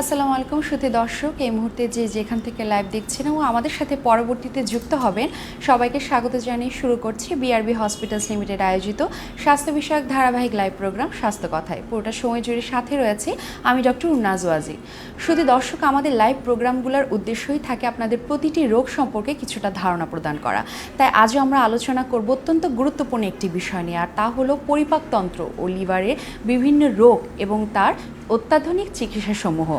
আসসালামু আলাইকুম সুধী দর্শক, এই মুহূর্তে যে যেখান থেকে লাইভ দেখছেন এবং আমাদের সাথে পরবর্তীতে যুক্ত হবেন, সবাইকে স্বাগত জানিয়ে শুরু করছি বিআরবি হসপিটালস লিমিটেড আয়োজিত স্বাস্থ্য বিষয়ক ধারাবাহিক লাইভ প্রোগ্রাম স্বাস্থ্য কথায়। পুরোটা সময় জুড়ে সাথে রয়েছে আমি ডক্টর উন্নাজ ওয়াজি শুধু দর্শক, আমাদের লাইভ প্রোগ্রামগুলোর উদ্দেশ্যই থাকে আপনাদের প্রতিটি রোগ সম্পর্কে কিছুটা ধারণা প্রদান করা। তাই আজও আমরা আলোচনা করব অত্যন্ত গুরুত্বপূর্ণ একটি বিষয় নিয়ে, আর তা হলো পরিপাকতন্ত্র ও লিভারের বিভিন্ন রোগ এবং তার অত্যাধুনিক চিকিৎসা সমূহ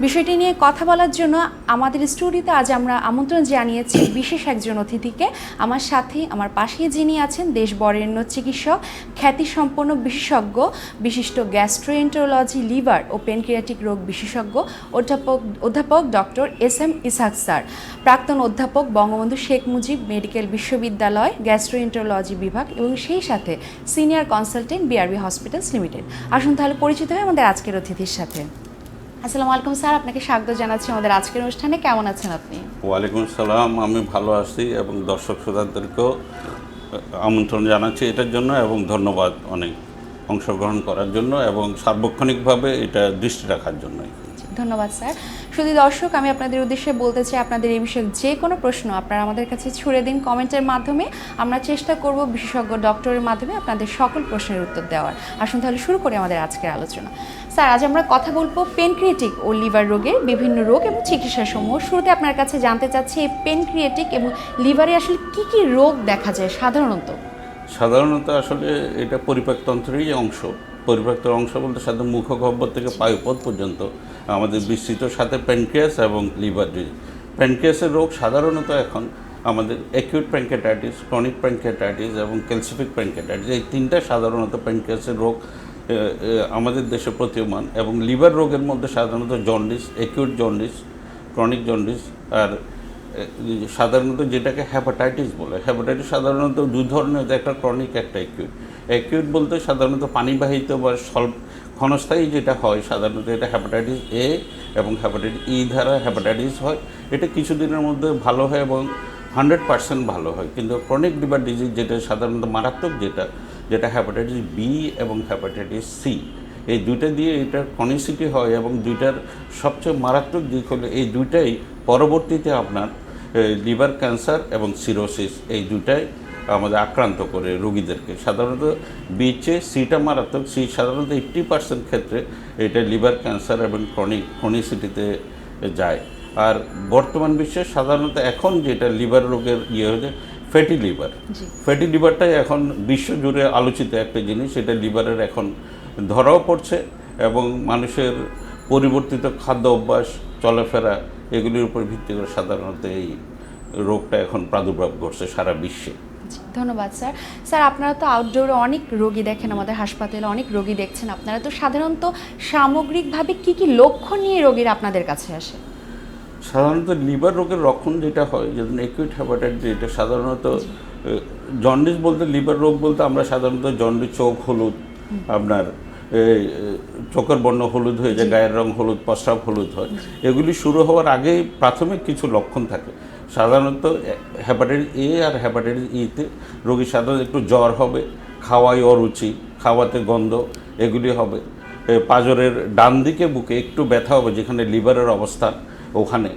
বিষয়টি নিয়ে কথা বলার জন্য আমাদের স্টুডিওতে আজ আমরা আমন্ত্রণ জানিয়েছি বিশেষ একজন অতিথিকে। আমার সাথে, আমার পাশে যিনি আছেন দেশ বরেণ্য চিকিৎসক, খ্যাতিসম্পন্ন বিশেষজ্ঞ, বিশিষ্ট গ্যাস্ট্রোএন্টারোলজি লিভার ও পেনক্রিয়াটিক রোগ বিশেষজ্ঞ, অধ্যাপক অধ্যাপক doctor S M Isaq sir, প্রাক্তন অধ্যাপক বঙ্গবন্ধু শেখ মুজিব মেডিকেল বিশ্ববিদ্যালয়, গ্যাস্ট্রোএন্টারোলজি বিভাগ এবং সেই সাথে senior consultant BRB hospitals limited. আসুন তাহলে পরিচিত হয় আমাদের আজকের অতিথির সাথে। আসসালামু আলাইকুম স্যার আপনাকে স্বাগত জানাচ্ছি আমাদের আজকের অনুষ্ঠানে। কেমন আছেন আপনি? ওয়ালাইকুম সালাম আমি ভালো আছি এবং দর্শক শ্রোতাদেরকেও আমন্ত্রণ জানাচ্ছি এটার জন্য এবং ধন্যবাদ অনেক অংশগ্রহণ করার জন্য এবং সার্বক্ষণিকভাবে এটা দৃষ্টি রাখার জন্য ধন্যবাদ স্যার। শুধু দর্শক, আমি আপনাদের উদ্দেশ্যে বলতে চাই, আপনাদের এই বিষয়ে যে কোনো প্রশ্ন আপনারা আমাদের কাছে ছুড়ে দিন কমেন্টের মাধ্যমে। আমরা চেষ্টা করব বিশেষজ্ঞ ডক্টরের মাধ্যমে আপনাদের সকল প্রশ্নের উত্তর দেওয়ার। আসুন তাহলে শুরু করি আমাদের আজকের আলোচনা। স্যার, আজ আমরা কথা বলব পেনক্রিয়েটিক ও লিভার রোগের বিভিন্ন রোগ এবং চিকিৎসা সমূহ শুরুতে আপনার কাছে জানতে চাচ্ছি এই পেনক্রিয়েটিক এবং লিভারে আসলে কি কি রোগ দেখা যায় সাধারণত? সাধারণত আসলে এটা পরিপাকতন্ত্রেরই অংশ। পরিপাকতন্ত্রের অংশ বলতে সাধারণত মুখগহ্বর থেকে পায়ুপথ পর্যন্ত আমাদের বিস্তৃত সাথে প্যানক্রিয়াস এবং লিভার ডিজিজ প্যানক্রিয়াসের রোগ সাধারণত এখন আমাদের অ্যাকিউট প্যানকেটাইটিস ক্রনিক প্যানকেটাইটিস এবং ক্যালসিফিক প্যানকেটাইটিস এই তিনটা সাধারণত প্যানক্রিয়াসের রোগ আমাদের দেশে প্রতীয়মান এবং লিভার রোগের মধ্যে সাধারণত jaundice acute jaundice chronic jaundice আর সাধারণত যেটাকে হ্যাপাটাইটিস বলে হ্যাপাটাইটিস সাধারণত দুই ধরনের একটা ক্রনিক একটা অ্যাকিউট অ্যাকিউট বলতে সাধারণত পানিবাহিত বা স্বল্প ক্ষণস্থায়ী যেটা হয়, সাধারণত এটা হ্যাপাটাইটিস এ এবং হ্যাপাটাইটিস ই দ্বারা হ্যাপাটাইটিস হয়। এটা কিছুদিনের মধ্যে ভালো হয় এবং হান্ড্রেড পার্সেন্ট ভালো হয়। কিন্তু ক্রনিক লিভার ডিজিজ যেটা সাধারণত মারাত্মক যেটা যেটা হ্যাপাটাইটিস বি এবং হ্যাপাটাইটিস সি এই দুইটা দিয়ে এটার কনিসিটি হয় এবং দুইটার সবচেয়ে মারাত্মক দিক হলো এই দুইটাই পরবর্তীতে আপনার লিভার ক্যান্সার এবং সিরোসিস এই দুটাই আমাদের আক্রান্ত করে রোগীদেরকে। সাধারণত বিচে সিটা মারাত্মক সি সাধারণত এইট্টি পার্সেন্ট ক্ষেত্রে এটা লিভার ক্যান্সার এবং ক্রনিক ক্রনিসিটিতে যায়। আর বর্তমান বিশ্বে সাধারণত এখন যেটা লিভার রোগের ইয়ে হয়েছে ফ্যাটি লিভার। ফ্যাটি লিভারটাই এখন বিশ্বজুড়ে আলোচিত একটা জিনিস এটা লিভারের এখন ধরাও পড়ছে এবং মানুষের পরিবর্তিত খাদ্য অভ্যাস চলাফেরা এগুলির উপর ভিত্তি করে সাধারণত এই রোগটা এখন প্রাদুর্ভাব ঘটছে সারা বিশ্বে। ধন্যবাদ স্যার। স্যার আপনারা তো আউটডোরে অনেক রোগী দেখেন আমাদের হাসপাতালে অনেক রোগী দেখছেন আপনারা। তো সাধারণত সামগ্রিকভাবে কি কি লক্ষণ নিয়ে রোগীরা আপনাদের কাছে আসে? সাধারণত লিভার রোগের লক্ষণ যেটা হয় যেমন একুইট হ্যাপাটাইটিস এটা সাধারণত জন্ডিস বলতে লিভার রোগ বলতে আমরা সাধারণত জন্ডিস চোখ হলুদ আপনার চোখের বর্ণ হলুদ হয়ে যায়, গায়ের রং হলুদ, প্রস্রাব হলুদ হয়। এগুলি শুরু হওয়ার আগেই প্রাথমিক কিছু লক্ষণ থাকে। সাধারণত হ্যাপাটাইটিস এ আর হ্যাপাটাইটিস ইতে রোগী সাধারণত একটু জ্বর হবে, খাওয়াই অরুচি, খাওয়াতে গন্ধ, এগুলি হবে। পাঁজরের ডান দিকে বুকে একটু ব্যথা হবে, যেখানে লিভারের অবস্থান ওখানে।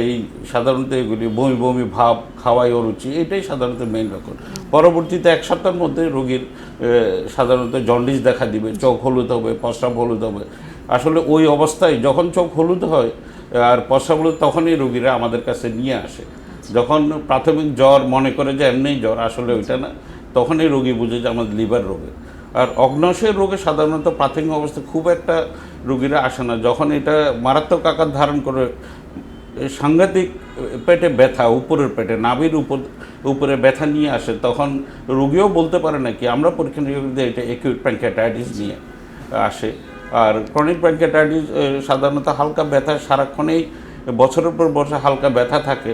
এই সাধারণত এগুলি বমি বমি ভাব, খাওয়াই অরুচি, এটাই সাধারণত মেইন লক্ষণ পরবর্তীতে এক সপ্তাহের মধ্যে রোগীর সাধারণত জন্ডিস দেখা দিবে, চোখ হলুদ হবে, প্রস্রাব হলুদ হবে। আসলে ওই অবস্থায় যখন চোখ হলুদ হয়, আর প্রস্রাব হলুদ তখনই রোগীরা আমাদের কাছে নিয়ে আসে। যখন প্রাথমিক জ্বর মনে করে যে এমনিই জ্বর, আসলে ওইটা না, তখনই রোগী বুঝে যে আমাদের লিভার রোগে। আর অগ্নাশয়ের রোগে সাধারণত প্রাথমিক অবস্থায় খুব একটা রোগীরা আসে না। যখন এটা মারাত্মক আকার ধারণ করে সাংঘাতিক পেটে ব্যথা, উপরের পেটে, নাভির উপর, উপরে ব্যথা নিয়ে আসে, তখন রোগীও বলতে পারে না কি, আমরা পরীক্ষা নিরীক্ষা এটা একিউট প্যাঙ্কাটাইটিস নিয়ে আসে। আর ক্রনিক প্যাঙ্কাটাইটিস সাধারণত হালকা ব্যথা সারাক্ষণেই বছরের পর বছর হালকা ব্যথা থাকে।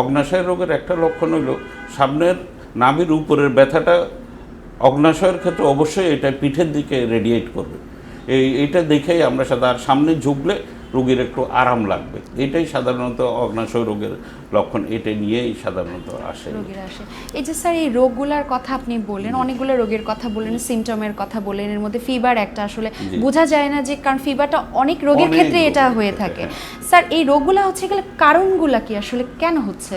অগ্নাশয় রোগের একটা লক্ষণ হলো সামনের নাভির উপরের ব্যথাটা অগ্নাশয়ের ক্ষেত্রে অবশ্যই এটা পিঠের দিকে রেডিয়েট করবে। এই, এইটা দেখেই আমরা সাধারণ সামনে ঝুঁকলে রোগীর একটু আরাম লাগবে। এটাই সাধারণত অগ্নাশয় রোগের লক্ষণ এটা নিয়েই সাধারণত আসে। রোগীরা আসে। এই যে স্যার এই রোগগুলার কথা আপনি বললেন অনেকগুলো রোগের কথা বললেন সিমটমের কথা বললেন এর মধ্যে ফিভার একটা আসলে বোঝা যায় না যে কারণ ফিভারটা অনেক রোগের ক্ষেত্রে এটা হয়ে থাকে। হ্যাঁ। স্যার এই রোগগুলা হচ্ছে গেলে কারণগুলা কি? আসলে কেন হচ্ছে?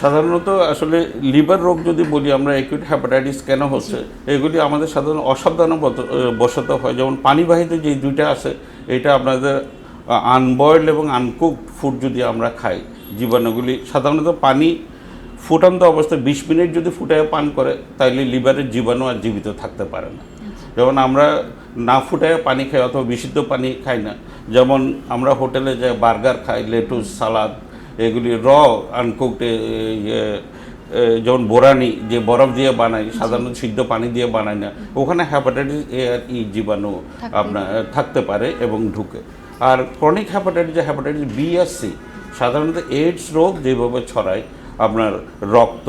সাধারণত আসলে লিভার রোগ যদি বলি আমরা অ্যাকিউট হ্যাপাটাইটিস কেন হচ্ছে? এগুলি আমাদের সাধারণ অসাবধানবত বশত হয়। যেমন পানিবাহিত যে দুইটা আছে এটা আপনাদের আনবয়েলড এবং আনকুকড ফুড যদি আমরা খাই জীবাণুগুলি সাধারণত পানি ফুটান্ত অবস্থায় বিশ মিনিট যদি ফুটায় পান করে তাহলে লিভারের জীবাণু আর জীবিত থাকতে পারে না। যেমন আমরা না ফুটায় পানি খাই অথবা বিশুদ্ধ পানি খাই না যেমন আমরা হোটেলে যে বার্গার খাই লেটুস সালাদ এগুলি র আনকুকড যেমন বোরানি যে বরফ দিয়ে বানাই সাধারণত সিদ্ধ পানি দিয়ে বানাই না ওখানে হ্যাপাটাইটিস এ আর ই জীবাণু আপনার থাকতে পারে এবং ঢুকে। আর ক্রনিক হ্যাপাটাইটিস হ্যাপাটাইটিস বি আর সি সাধারণত এইডস রোগ যেভাবে ছড়ায় আপনার রক্ত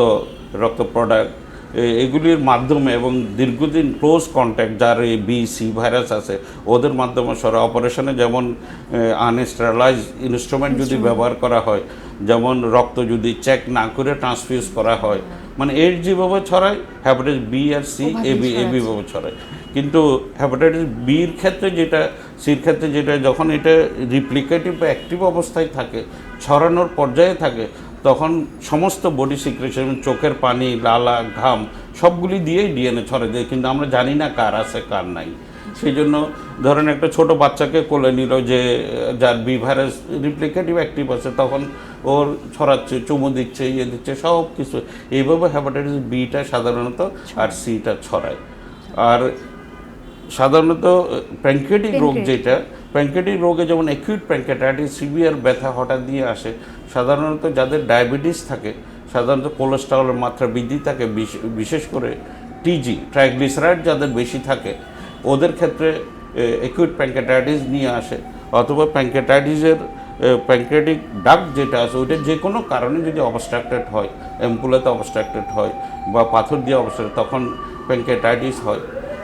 রক্ত প্রোডাক্ট এগুলির মাধ্যমে এবং দীর্ঘদিন ক্লোজ কন্ট্যাক্ট যার এই বি সি ভাইরাস আছে ওদের মাধ্যমে সরা অপারেশনে যেমন আনস্টেরালাইজ ইনস্ট্রুমেন্ট যদি ব্যবহার করা হয় যেমন রক্ত যদি চেক না করে ট্রান্সফিউজ করা হয় মানে এর যেভাবে ছড়ায় হ্যাপাটাইটিস বি আর সি ওভাবেই এবি ছড়াচ্ছে। এবিভাবে ছড়ায়। কিন্তু হ্যাপাটাইটিস বির ক্ষেত্রে যেটা সির ক্ষেত্রে যেটা যখন এটা রিপ্লিকেটিভ বা অ্যাক্টিভ অবস্থায় থাকে ছড়ানোর পর্যায়ে থাকে তখন সমস্ত বডি সিক্রেশন চোখের পানি লালা ঘাম সবগুলি দিয়েই ডিএনএ ছড়ায় দেয়। কিন্তু আমরা জানি না কার আছে কার নাই। সেই জন্য ধরেন একটা ছোট বাচ্চাকে কোলে নিল যে যার বি ভাইরাস রিপ্লিকেটিভ অ্যাক্টিভ আছে তখন ওর ছড়াচ্ছে চুমু দিচ্ছে ইয়ে দিচ্ছে সব কিছু। এইভাবে হ্যাপাটাইটিস বিটা সাধারণত আর সিটা ছড়ায়। আর সাধারণত প্যাঙ্কেটিক রোগ যেটা প্যাঙ্কেটিক রোগে যেমন অ্যাকিউট প্যাঙ্কেটাইটিস সিভিয়ার ব্যথা হঠাৎ দিয়ে আসে সাধারণত যাদের ডায়াবেটিস থাকে সাধারণত কোলেস্টেরলের মাত্রা বৃদ্ধি থাকে বিশেষ করে টিজি ট্রাইগ্লিসারাইড যাদের বেশি থাকে ওদের ক্ষেত্রে অ্যাকিউট প্যাঙ্কেটাইটিস নিয়ে আসে। অথবা প্যাঙ্কেটাইটিসের প্যাঙ্কেটিক ডাক যেটা আছে, ওইটা যে কোনো কারণে যদি অবস্ট্রাক্টেড হয় অ্যাম্পুলাতে অবস্ট্রাক্টেড হয় বা পাথর দিয়ে অবস্ট্রাক্ট তখন প্যাঙ্কেটাইটিস হয়।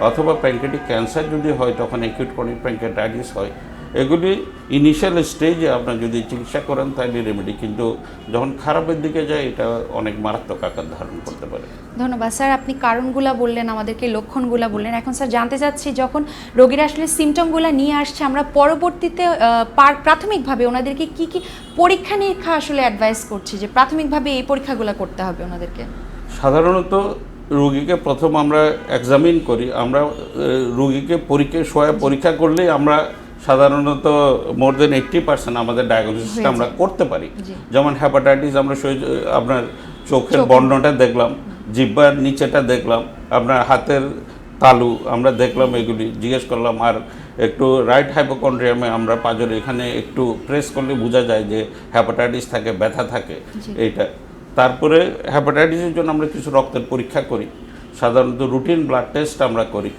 অথবা প্যাঙ্ক্রেটিক ক্যান্সার যদি হয়, তখন অ্যাকিউট ক্রনিক প্যাঙ্কেটাইটিস হয়। এগুলি ইনিশিয়াল স্টেজে আপনার যদি চিকিৎসা করেন তাহলে রেমেডি কিন্তু যখন খারাপের দিকে যায় এটা অনেক মারাত্মক আকার ধারণ করতে পারে। ধন্যবাদ। স্যার আপনি কারণগুলা বললেন আমাদেরকে লক্ষণগুলা বললেন। এখন স্যার জানতে চাচ্ছি যখন রোগীরা আসলে সিমটমগুলো নিয়ে আসছে আমরা পরবর্তীতে পার- প্রাথমিকভাবে ওনাদেরকে কি কি পরীক্ষা নিরীক্ষা আসলে অ্যাডভাইস করছি যে প্রাথমিকভাবে এই পরীক্ষাগুলো করতে হবে ওনাদেরকে? সাধারণত রুগীকে প্রথম আমরা এক্সামিন করি। আমরা রুগীকে পরীক্ষা সোয়া পরীক্ষা করলেই আমরা সাধারণত মোর দেন এইট্টি পার্সেন্ট আমাদের ডায়াগনোসিসটা আমরা করতে পারি। যেমন হ্যাপাটাইটিস আমরা আপনার চোখের বর্ণটা দেখলাম জিব্বার নিচেটা দেখলাম আপনার হাতের তালু আমরা দেখলাম এগুলি। জিজ্ঞেস করলাম আর একটু রাইট হাইপোকন্ড্রিয়ামে আমরা পাজরে এখানে একটু প্রেস করলে বোঝা যায় যে হ্যাপাটাইটিস থাকে ব্যথা থাকে। এইটা। তারপরে হ্যাপাটাইটিসের জন্য আমরা কিছু রক্তের পরীক্ষা করি। সাধারণত রুটিন ব্লাড টেস্ট আমরা করি।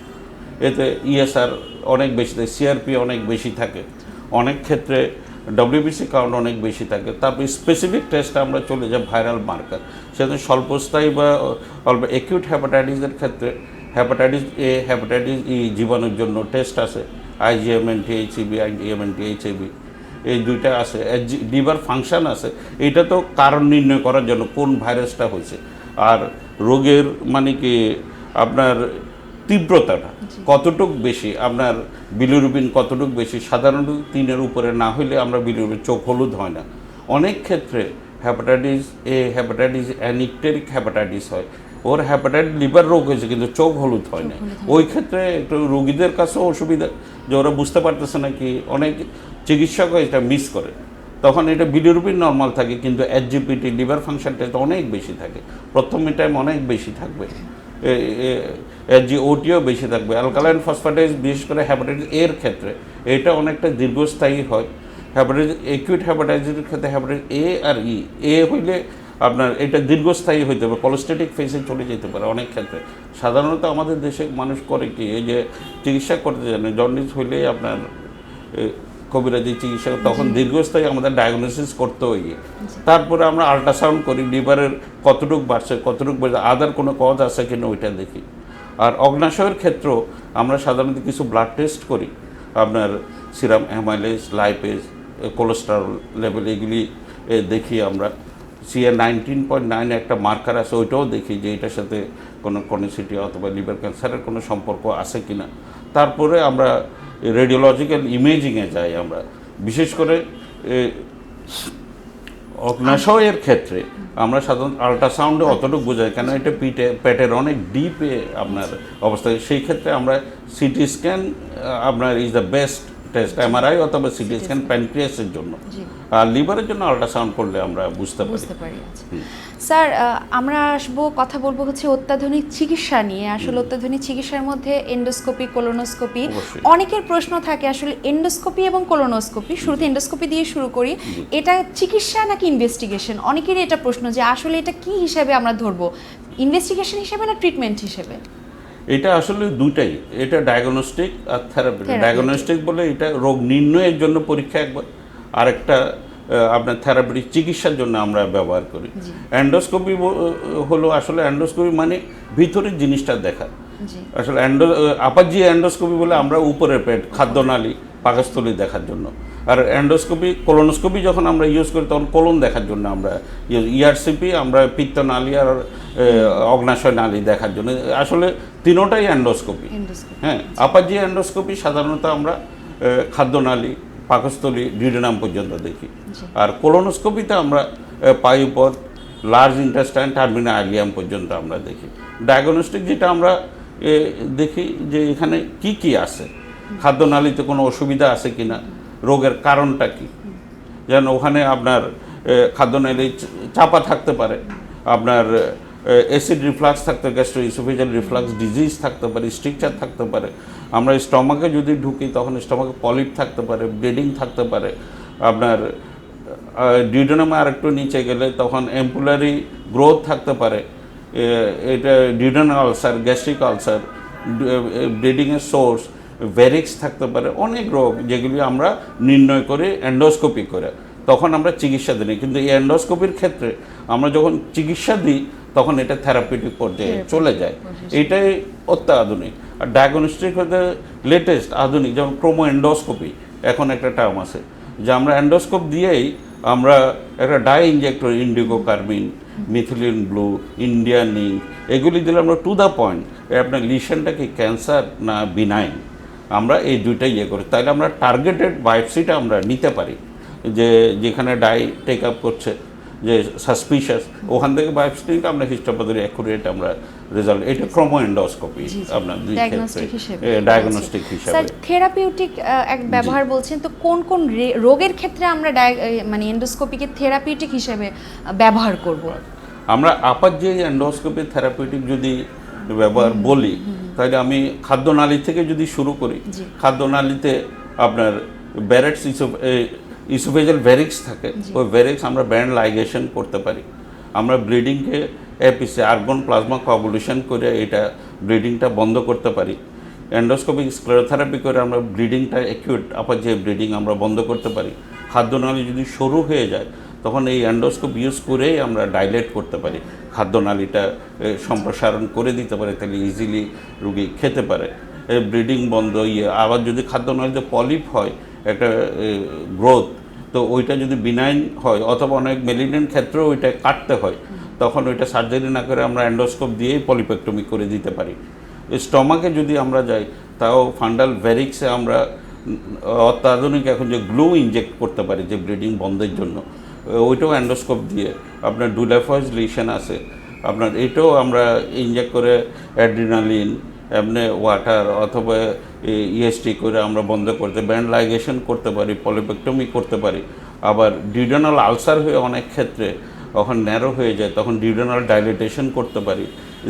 এতে ইএসআর অনেক বেশি থাকে সিআরপি অনেক বেশি থাকে। অনেক ক্ষেত্রে ডব্লিউবিসি কাউন্ট অনেক বেশি থাকে। তারপর স্পেসিফিক টেস্টে আমরা চলে যাই ভাইরাল মার্কার সেজন্য স্বল্পস্থায়ী বা অল্প একিউট হ্যাপাটাইটিসের ক্ষেত্রে হ্যাপাটাইটিস এ হ্যাপাটাইটিস ই জীবাণুর জন্য টেস্ট আছে। আইজিএমএন টিএইচসিবি আইজিএমএন টিএইচএবি এই দুইটা আছে। লিভার ফাংশান আছে। এটা তো কারণ নির্ণয় করার জন্য কোন ভাইরাসটা হয়েছে। আর রোগের মানে কি আপনার তীব্রতাটা। কতটুক বেশি? আপনার বিলিরুবিন কতটুক বেশি? সাধারণত তিনের উপরে না হইলে আমরা বিলিরুবিন চোখ হলুদ হয় না। অনেক ক্ষেত্রে hepatitis A hepatitis anicteric hepatitis হয়। ওর হ্যাপাটাইটিস লিভার রোগ হয়েছে কিন্তু চোখ হলুদ হয় না। ওই ক্ষেত্রে একটু রোগীদের কাছেও অসুবিধা। যে ওরা বুঝতে পারতেছে না কি অনেক চিকিৎসক এটা মিস করে। তখন এটা বিলিরুবিন নর্মাল থাকে কিন্তু এইচজিপিটি লিভার ফাংশন টেস্ট অনেক বেশি থাকে। প্রথম টাইম অনেক বেশি থাকবে। জি ওটিও বেশি থাকবে। অ্যালকালাইন ফসফাটাইজ বিশেষ করে হ্যাপাটাইটিস এর ক্ষেত্রে, এটা অনেকটা দীর্ঘস্থায়ী হয়। হ্যাপাটাইটিস একিউট হ্যাপাটাইটিসের ক্ষেত্রে হ্যাপাটাইটিস এ আর ই এ হইলে আপনার এটা দীর্ঘস্থায়ী হইতে পারে কলোস্টেটিক ফেসে চলে যেতে পারে অনেক ক্ষেত্রে। সাধারণত আমাদের দেশে মানুষ করে কি, এই যে চিকিৎসা করতে জানে জন্ডিস হইলেই আপনার কবিরাজি চিকিৎসা তখন দীর্ঘস্থায়ী আমাদের ডায়াগনোসিস করতে হইয়ে তারপরে আমরা আল্ট্রাসাউন্ড করি লিভারের কতটুক বাড়ছে কতটুক বাড়ছে আদার কোনো কজ আছে কিনা ওইটা দেখি। আর অগ্নাশয়ের ক্ষেত্রেও আমরা সাধারণত কিছু ব্লাড টেস্ট করি। আপনার serum amylase lipase cholesterol level এগুলি দেখি আমরা। সিএ নাইনটিন পয়েন্ট নাইন একটা মার্কার আছে ওইটাও দেখি যে এটার সাথে কোনো কনিসিটি অথবা লিভার ক্যান্সারের কোনো সম্পর্ক আছে কি না তারপরে আমরা রেডিওলজিক্যাল ইমেজিংয়ে যাই আমরা। বিশেষ করে অগ্নাশয়ের ক্ষেত্রে আমরা সাধারণত আল্ট্রাসাউন্ডে অতটুকু বোঝাই কেন এটা পিঠে, পেটের অনেক ডিপে আপনার অবস্থা। সেই ক্ষেত্রে আমরা সিটি স্ক্যান আপনার is the best test MRI অথবা সিটি স্ক্যান প্যানক্রিয়াসের জন্য। আর লিভারের জন্য আল্ট্রাসাউন্ড করলে আমরা বুঝতে পারি। বুঝতে পারি আচ্ছা। স্যার আমরা আসব কথা বলব হচ্ছে অত্যাধুনিক চিকিৎসা নিয়ে। আসলে অত্যাধুনিক চিকিৎসার মধ্যে এন্ডোস্কোপি কোলোনোস্কোপি অনেকের প্রশ্ন থাকে আসলে এন্ডোস্কোপি এবং কোলোনোস্কোপি শুরুতে এন্ডোস্কোপি দিয়ে শুরু করি। এটা চিকিৎসা নাকি ইনভেস্টিগেশন অনেকেরই এটা প্রশ্ন যে আসলে এটা কি হিসাবে আমরা ধরবো? ইনভেস্টিগেশন হিসেবে না ট্রিটমেন্ট হিসেবে? এটা আসলে দুটাই এটা ডায়াগনস্টিক আর থেরাপি ডায়াগনস্টিক বলে এটা রোগ নির্ণয়ের জন্য পরীক্ষা একবার। আরেকটা আপনার থেরাপিটিক চিকিৎসার জন্য আমরা ব্যবহার করি। অ্যান্ডোস্কোপি হলো আসলে অ্যান্ডোস্কোপি মানে ভিতরের জিনিসটা দেখা। আসলে অ্যান্ডো আপাজি অ্যান্ডোস্কোপি বলে আমরা উপরের পেট খাদ্যনালী পাকস্থলী দেখার জন্য। আর অ্যান্ডোস্কোপি কোলোনোস্কোপি যখন আমরা ইউজ করি তখন কোলন দেখার জন্য আমরা ইআরসিপি আমরা পিত্তনালী আর অগ্নাশয় নালী দেখার জন্য। আসলে তিনোটাই অ্যান্ডোস্কোপি হ্যাঁ আপার যে অ্যান্ডোস্কোপি সাধারণত আমরা খাদ্যনালী পাকস্থলী ডিউডেনাম পর্যন্ত দেখি। আর কোলোনোস্কোপিতে আমরা পায়ুপথ লার্জ ইন্টাস্টাইন টার্মিনা আলিয়াম পর্যন্ত আমরা দেখি। ডায়াগনস্টিক যেটা আমরা এ, দেখি যে এখানে কি কি আছে? খাদ্যনালীতে কোনো অসুবিধা আছে কি না রোগের কারণটা কি? যেন ওখানে আপনার এ, খাদ্যনালী চাপা থাকতে পারে। আপনার অ্যাসিড রিফ্লাক্স থাকতে গ্যাস্ট্রো ইসোফেজাল রিফ্লাক্স ডিজিজ থাকতে পারে স্ট্রিকচার থাকতে পারে। আমরা স্টমাকে যদি ঢুকি তখন স্টমাকে পলিপ থাকতে পারে ব্লিডিং থাকতে পারে। আপনার ডিউডোনামে আরেকটু নিচে গেলে তখন এম্পুলারি গ্রোথ থাকতে পারে। এটা ডিউডোনাল আলসার গ্যাস্ট্রিক আলসার ব্লিডিংয়ের সোর্স ভেরিক্স থাকতে পারে অনেক রোগ যেগুলি আমরা নির্ণয় করে এন্ডোস্কোপি করে। তখন আমরা চিকিৎসা দিই কিন্তু এই এন্ডোস্কোপির ক্ষেত্রে আমরা যখন চিকিৎসা দিই তখন এটা থেরাপিউটিক পর্যায়ে চলে যায়। এটাই অত্যাধুনিক। আর ডায়াগনস্টিক হতে লেটেস্ট আধুনিক যেমন ক্রোমো এন্ডোস্কোপি এখন একটা টার্ম আছে যে আমরা অ্যান্ডোস্কোপ দিয়েই আমরা একটা dye injector indigo carmine methylene blue Indian ink এগুলি দিলে আমরা টু দ্য পয়েন্ট আপনার লিশনটা কি ক্যান্সার না বিনাইন আমরা এই দুইটাই ইয়ে করি। তাহলে আমরা টার্গেটেড বায়োপসিটা আমরা নিতে পারি। যে যেখানে ডাই টেক আপ করছে যে সাসপিশাস ওখান থেকে বায়োপসিটিকে আমরা হিস্টোপ্যাথি অ্যাকুরেট আমরা রেজাল্ট এটা ক্রোমো এন্ডোস্কোপি। আপনার দুই ক্ষেত্রে ডায়াগনস্টিক হিসাবে। স্যার হিসাবে থেরাপিউটিক এক ব্যবহার বলছেন তো কোন কোন রোগের ক্ষেত্রে আমরা মানে এন্ডোস্কোপিকে থেরাপিউটিক হিসেবে ব্যবহার করব? আমরা আপার যে এন্ডোস্কোপি থেরাপিউটিক যদি ব্যবহার বলি তাহলে আমি খাদ্যনালী থেকে যদি শুরু করি। খাদ্যনালীতে আপনার ব্যারেটস ইসোফেজাল ভেরিক্স থাকে ওই ভেরিক্স আমরা ব্যান্ড লাইগেশন করতে পারি। আমরা ব্লিডিংকে এপিসে আর্গন প্লাজমা কোয়াবুলেশন করে এটা ব্লিডিংটা বন্ধ করতে পারি। এন্ডোস্কোপিক স্ক্লেরোথেরাপি করে আমরা ব্লিডিংটা অ্যাকিউট আপার যে ব্লিডিং আমরা বন্ধ করতে পারি। খাদ্যনালী যদি সরু হয়ে যায় তখন এই অ্যান্ডোস্কোপ ইউজ করেই আমরা ডাইলেট করতে পারি। খাদ্যনালীটা সম্প্রসারণ করে দিতে পারে, তাহলে ইজিলি রুগী খেতে পারে। ব্লিডিং বন্ধ ইয়ে আবার যদি খাদ্যনালীতে পলিপ হয়, একটা গ্রোথ তো ওইটা যদি বিনাইন হয়, অথবা অনেক মেলিনেন্ট ক্ষেত্রেও ওইটা কাটতে হয়, তখন ওইটা সার্জারি না করে আমরা অ্যান্ডোস্কোপ দিয়েই পলিপেক্টমি করে দিতে পারি। স্টমাকে যদি আমরা যাই, তাও ফান্ডাল ভ্যারিক্সে আমরা অত্যাধুনিক এখন যে গ্লু ইনজেক্ট করতে পারি, যে ব্লিডিং বন্ধের জন্য ওইটাও অ্যান্ডোস্কোপ দিয়ে আপনার ডুলাফয়েজ লিশন আছে। আপনার এটাও আমরা ইনজেক্ট করে অ্যাড্রিনালিন এমনি ওয়াটার অথবা ইএসটি করে আমরা বন্ধ করতে, ব্যান্ড লাইগেশন করতে পারি পলিপেক্টমি করতে পারি। আবার ডিউডেনাল আলসার হয়ে অনেক ক্ষেত্রে তখন ন্যারো হয়ে যায়, তখন ডিউডেনাল ডাইলিটেশন করতে পারি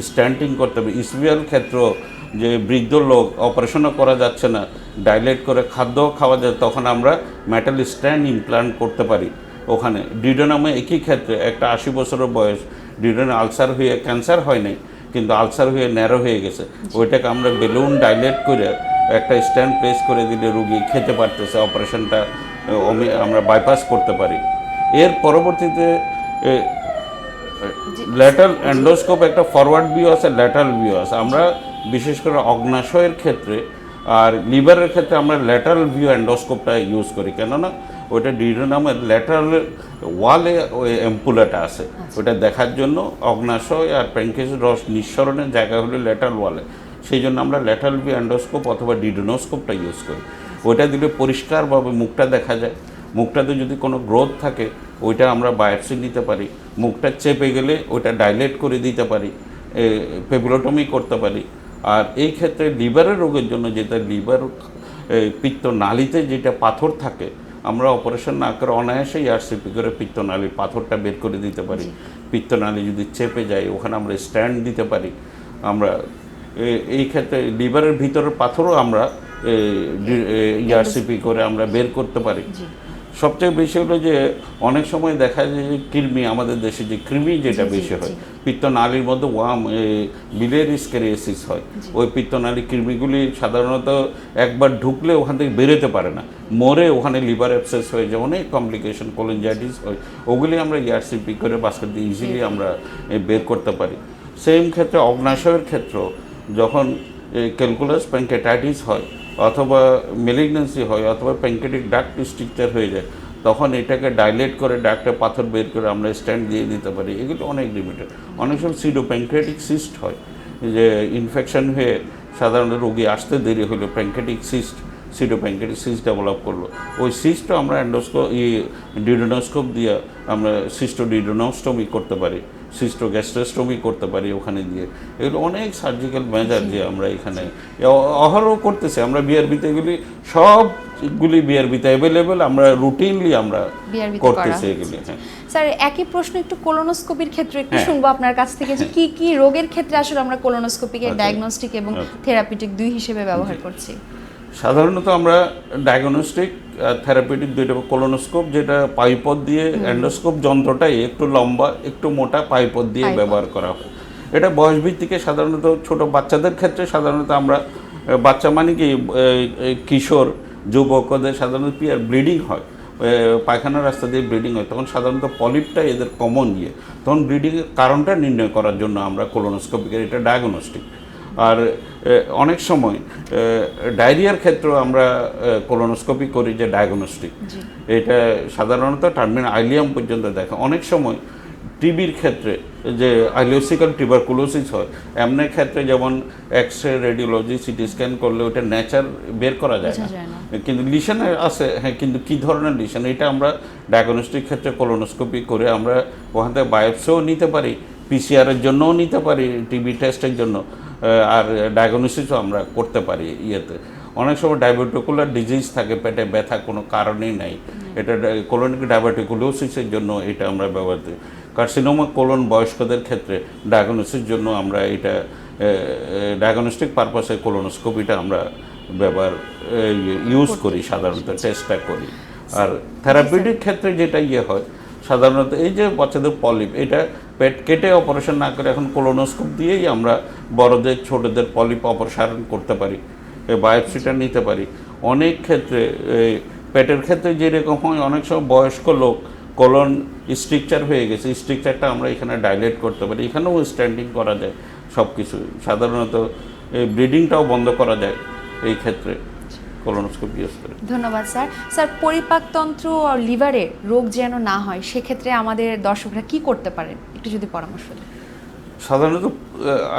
স্ট্যান্টিং করতে পারি। ইসবিয়াল ক্ষেত্র যে বৃদ্ধ লোক অপারেশনও করা যাচ্ছে না ডাইলেট করে খাদ্য খাওয়া যায়, তখন আমরা মেটাল স্ট্যান্ড ইমপ্লান্ট করতে পারি। ওখানে। ডিউডেনামে একই ক্ষেত্রে একটা আশি বছরের বয়স ডিউডেন আলসার হয়ে ক্যান্সার হয় নাই কিন্তু আলসার হয়ে ন্যারো হয়ে গেছে। ওইটাকে আমরা বেলুন ডাইলেট করে একটা স্ট্যান্ড প্লেস করে দিলে রুগী খেতে পারতেছে অপারেশনটা আমরা বাইপাস করতে পারি। এর পরবর্তীতে ল্যাটাল অ্যান্ডোস্কোপ একটা ফরওয়ার্ড ভিউ আছে ল্যাটারাল ভিউ আছে। আমরা বিশেষ করে অগ্নাশয়ের ক্ষেত্রে আর লিভারের ক্ষেত্রে আমরা ল্যাটারাল ভিউ অ্যান্ডোস্কোপটা ইউজ করি। কেননা ওটা ডিডোনামের ল্যাটারাল ওয়ালে ওই অ্যাম্পুলাটা আছে। ওটা দেখার জন্য অগ্নাশয় আর প্যাঙ্কেজ রস নিঃসরণের জায়গা হলো ল্যাটারাল ওয়ালে। সেই জন্য আমরা ল্যাটারাল ভিউ অ্যান্ডোস্কোপ অথবা ডিডোনোস্কোপটা ইউজ করি। ওইটা দিলে পরিষ্কারভাবে মুখটা দেখা যায়। মুখটাতে যদি কোনো গ্রোথ থাকে ওইটা আমরা বায়োপসি নিতে পারি। মুখটা চেপে গেলে ওইটা ডাইলেট করে দিতে পারি পেবুলোটমি করতে পারি। আর এই ক্ষেত্রে লিভারের রোগের জন্য যেটা লিভার পিত্ত নালীতে যেটা পাথর থাকে আমরা অপারেশন না করে অনায়াসেই আরসিপি করে পিত্তনালীর পাথরটা বের করে দিতে পারি। পিত্তনালী যদি চেপে যায় ওখানে আমরা স্ট্যান্ড দিতে পারি। আমরা এই ক্ষেত্রে লিভারের ভিতরের পাথরও আমরা ইআরসিপি করে আমরা বের করতে পারি। সবচেয়ে বেশি হলো যে অনেক সময় দেখা যায় যে কৃমি আমাদের দেশে যে কৃমি যেটা বেশি হয় পিত্তনালীর মধ্যে ওয়াম বিলের স্কেরিয়াসিস হয়। ওই পিত্তনালী কৃমিগুলি সাধারণত একবার ঢুকলে ওখান থেকে বেরোতে পারে না। মরে ওখানে লিভার অ্যাপসেস হয়ে যায় অনেক কমপ্লিকেশন কোলেঞ্জাইটিস হয়। ওগুলি আমরা ইয়ারসিপি করে বাস্কেট দিয়ে ইজিলি আমরা বের করতে পারি। সেম ক্ষেত্রে অগ্নাশয়ের ক্ষেত্র যখন ক্যালকুলাস প্যাঙ্কেটাইটিস হয় অথবা মেলিগনেন্সি হয়, অথবা প্যাঙ্কেটিক ডাক্ট স্ট্রিকচার হয়ে যায়, তখন এটাকে ডাইলেট করে ডাক্টে পাথর বের করে আমরা স্ট্যান্ড দিয়ে দিতে পারি। এগুলো অনেক লিমিটেড অনেক সময় সিডো প্যাঙ্কেটিক সিস্ট হয়, যে ইনফেকশন হয়ে সাধারণত রোগী আসতে দেরি হলো pancreatic cyst pseudo pancreatic cyst develop করল। ওই সিস্টও আমরা অ্যান্ডোস্কোপ ই ডিডোনোস্কোপ দিয়ে আমরা সিস্টো ডিডোনোস্টমি করতে পারি। সিস্টো গ্যাস্ট্রোস্টমি করতে পারি ওখানে দিয়ে এগুলো অনেক সার্জিক্যাল মেজার যে আমরা এখানে অ- অহরহ করতেছি। আমরা বিআরবিতে এগুলি সবগুলি বিআরবিতে অ্যাভেলেবেল আমরা রুটিনলি আমরা করতেছি এগুলি হ্যাঁ। স্যার একই প্রশ্ন একটু কোলোনোস্কোপির ক্ষেত্রে একটু হ্যাঁ। শুনব আপনার কাছ থেকে যে কি কি রোগের ক্ষেত্রে আসলে আমরা কোলোনোস্কোপিকে আচ্ছা। ডায়াগনস্টিক এবং থেরাপিটিক দুই হিসেবে ব্যবহার করছি। সাধারণত আমরা ডায়াগনস্টিক থেরাপিউটিক দুইটা কোলোনোস্কোপ যেটা পাইপদ দিয়ে অ্যান্ডোস্কোপ যন্ত্রটাই একটু লম্বা একটু মোটা পাইপদ দিয়ে ব্যবহার করা হয়। এটা বয়স ভিত্তিকে সাধারণত ছোট বাচ্চাদের ক্ষেত্রে সাধারণত আমরা বাচ্চা মানে কি কিশোর যুবকদের সাধারণত পিয়ার ব্লিডিং হয়। আহ, পায়খানা রাস্তা দিয়ে ব্লিডিং হয় তখন সাধারণত পলিপটা এদের কমন ইয়ে তখন ব্লিডিংয়ের কারণটা নির্ণয় করার জন্য আমরা কোলোনোস্কোপিকের এটা ডায়াগনস্টিক আর অনেক সময় ডায়রিয়ার ক্ষেত্রেও আমরা কোলোনোস্কোপি করি যে ডায়াগনস্টিক এটা সাধারণত টার্মিন আইলিয়াম পর্যন্ত দেখা। অনেক সময় টিবির ক্ষেত্রে যে আইলিওসিক্যাল টিবারকুলোসিস হয় এমনের ক্ষেত্রে যেমন X ray radiology CT scan করলে ওটা নেচার বের করা যায় না। কিন্তু লিশন আছে হ্যাঁ কিন্তু কী ধরনের লিশন এটা আমরা ডায়াগনস্টিক ক্ষেত্রে কোলোনোস্কোপি করে আমরা ওখান থেকে বায়োপসিও নিতে পারি পিসিআরের জন্যও নিতে পারি টিবি টেস্টের জন্য। আর ডায়াগনোসিসও আমরা করতে পারি ইয়েতে। অনেক সময় ডায়াবেটিকুলার ডিজিজ থাকে পেটে ব্যথা কোনো কারণেই নাই। এটা কোলনিক ডায়াবেটিকুলোসিসের জন্য এটা আমরা ব্যবহার করি। কার্সিনোমা কোলন বয়স্কদের ক্ষেত্রে ডায়াগনোসিসের জন্য আমরা এটা ডায়াগনস্টিক পারপাসে কোলোনোস্কোপিটা আমরা ব্যবহার ইউজ করি সাধারণত চেষ্টা করি। আর থেরাপিউটিক ক্ষেত্রে যেটা ইয়ে হয় সাধারণত এই যে বাচ্চাদের পলিপ, এটা পেট কেটে অপারেশন না করে এখন কোলোনোস্কোপ দিয়েই আমরা বড়দের, ছোটদের পলিপ অপারেশন করতে পারি বায়োপসিটা নিতে পারি। অনেক ক্ষেত্রে পেটের ক্ষেত্রে যেরকম হয়, অনেক সময় বয়স্ক লোক কোলন স্ট্রিকচার হয়ে গেছে স্ট্রিকচারটা আমরা এখানে ডাইলেট করতে পারি, এখানেও স্ট্যান্ডিং করা যায় সব কিছু সাধারণত এই ব্লিডিংটাও বন্ধ করা যায় এই ক্ষেত্রে। কোলোনোস্কোপ ধন্যবাদ স্যার। স্যার পরিপাকতন্ত্র আর লিভারে রোগ যেন না হয় সেক্ষেত্রে আমাদের দর্শকরা কি করতে পারেন? একটু যদি পরামর্শ দেন। সাধারণত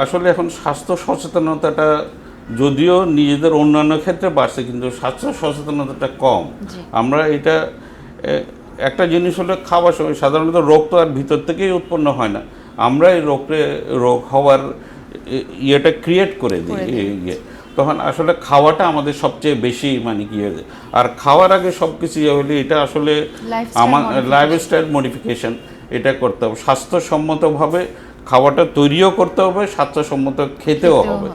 আসলে এখন স্বাস্থ্য সচেতনতাটা যদিও নিজেদের অন্যান্য ক্ষেত্রে বাড়ছে কিন্তু স্বাস্থ্য সচেতনতাটা কম। আমরা এটা একটা জিনিস হলো খাওয়ার সময় সাধারণত রোগ তো আর ভিতর থেকেই উৎপন্ন হয় না। আমরা এই রোগকে রোগ হওয়ার ইয়েটা ক্রিয়েট করে দিই ইয়ে। তখন আসলে খাওয়াটা আমাদের সবচেয়ে বেশি মানে কি আর খাওয়ার আগে সব কিছু ইয়ে হলে এটা আসলে আমার লাইফস্টাইল মডিফিকেশন এটা করতে হবে। স্বাস্থ্যসম্মতভাবে খাওয়াটা তৈরিও করতে হবে স্বাস্থ্যসম্মত খেতেও হবে।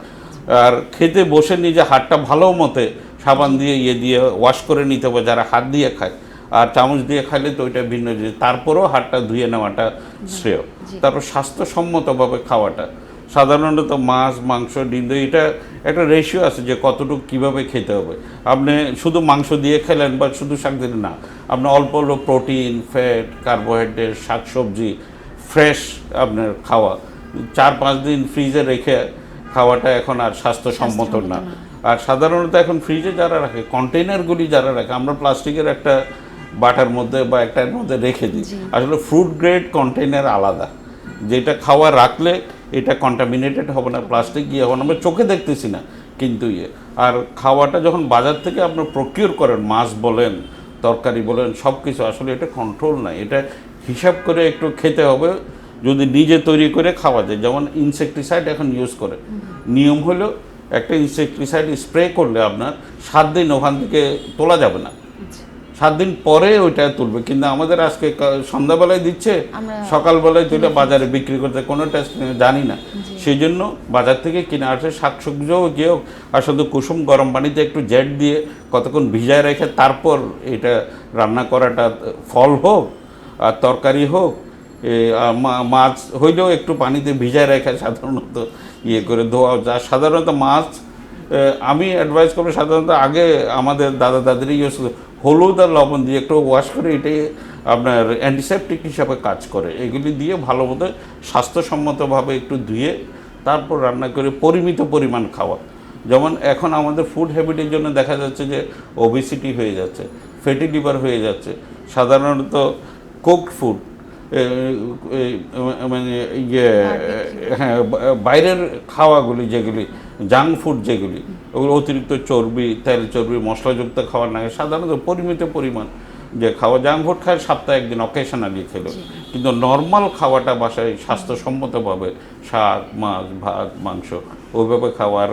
আর খেতে বসে নিজে হাতটা ভালো মতে সাবান দিয়ে ইয়ে দিয়ে ওয়াশ করে নিতে হবে যারা হাত দিয়ে খায়। আর চামচ দিয়ে খাইলে তো ওইটা ভিন্ন জিনিস। তারপরেও হাতটা ধুয়ে নেওয়াটা শ্রেয়। তারপর স্বাস্থ্যসম্মতভাবে খাওয়াটা। সাধারণত মাছ মাংস ডিম দই এটা একটা রেশিও আছে যে কতটুকু কীভাবে খেতে হবে। আপনি শুধু মাংস দিয়ে খেলেন বা শুধু শাক দিলেন না আপনি অল্প অল্প প্রোটিন ফ্যাট কার্বোহাইড্রেট শাকসবজি ফ্রেশ আপনার খাওয়া। চার পাঁচ দিন ফ্রিজে রেখে খাওয়াটা এখন আর স্বাস্থ্যসম্মত না। আর সাধারণত এখন ফ্রিজে যারা রাখে কন্টেনারগুলি যারা রাখে আমরা প্লাস্টিকের একটা বাটার মধ্যে বা একটার মধ্যে রেখে দিই। আসলে ফ্রুট গ্রেড কন্টেনার আলাদা। যেটা খাওয়া রাখলে এটা কন্টামিনেটেড হবে না প্লাস্টিক ইয়ে হবে না, আমরা চোখে দেখতেছি না। কিন্তু ইয়ে আর খাওয়াটা যখন বাজার থেকে আপনার প্রকিউর করেন, মাছ বলেন, তরকারি বলেন সব কিছু আসলে এটা কন্ট্রোল নাই। এটা হিসাব করে একটু খেতে হবে, যদি নিজে তৈরি করে খাওয়া যায়। যেমন ইনসেকটিসাইড এখন ইউজ করে। নিয়ম হলো, একটা ইনসেকটিসাইড স্প্রে করলে আপনার সাত দিন ওখান থেকে তোলা যাবে না। সাত দিন পরে ওইটা তুলবে। কিন্তু আমাদের আজকে সন্ধ্যাবেলায় দিচ্ছে সকালবেলায় তুলে বাজারে বিক্রি করতে কোনো টেস্ট জানি না। সেই জন্য বাজার থেকে কিনে আসে শাকসবজিও গিয়ে হোক আর শুধু কুসুম গরম পানিতে একটু জেট দিয়ে কতক্ষণ ভিজায় রেখে তারপর এটা রান্না করাটা ফল হোক আর তরকারি হোক মাছ হইলেও একটু পানিতে ভিজায় রেখে সাধারণত ইয়ে করে ধোয়া যা সাধারণত মাছ আমি অ্যাডভাইস করব সাধারণত আগে আমাদের দাদা দাদিরা ইউজ হলুদ আর লবণ দিয়ে একটু ওয়াশ করে এটাই আপনার অ্যান্টিসেপটিক হিসাবে কাজ করে। এগুলি দিয়ে ভালো মতো স্বাস্থ্যসম্মতভাবে একটু ধুয়ে তারপর রান্না করে পরিমিত পরিমাণ খাওয়া। যেমন এখন আমাদের ফুড হ্যাবিটের জন্য দেখা যাচ্ছে যে ওবেসিটি হয়ে যাচ্ছে ফ্যাটি লিভার হয়ে যাচ্ছে সাধারণত কোকড ফুড মানে ইয়ে হ্যাঁ বাইরের খাওয়াগুলি যেগুলি জাঙ্ক ফুড যেগুলি ওগুলো অতিরিক্ত চর্বি তেল চর্বি মশলাযুক্ত খাবার না সাধারণত পরিমিত পরিমাণ যে খাওয়া জাঙ্ক ফুড খায় সপ্তাহে একদিন অকেশনালি খেলো কিন্তু নর্মাল খাওয়াটা বাসায় স্বাস্থ্যসম্মতভাবে শাক মাছ ভাত মাংস ওইভাবে খাওয়ার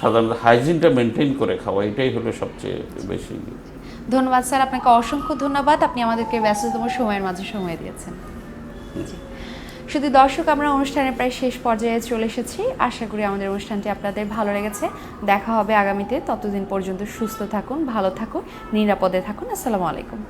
সাধারণত হাইজিনটা মেনটেন করে খাওয়া এটাই হলো সবচেয়ে বেশি। ধন্যবাদ স্যার আপনাকে অসংখ্য ধন্যবাদ। আপনি আমাদেরকে ব্যস্ততম সময়ের মাঝে সময় দিয়েছেন। জি। শুধু দর্শক, আমরা অনুষ্ঠানের প্রায় শেষ পর্যায়ে চলে এসেছি। আশা করি আমাদের অনুষ্ঠানটি আপনাদের ভালো লেগেছে। দেখা হবে আগামীতে। ততদিন পর্যন্ত সুস্থ থাকুন, ভালো থাকুন, নিরাপদে থাকুন। আসসালামু আলাইকুম।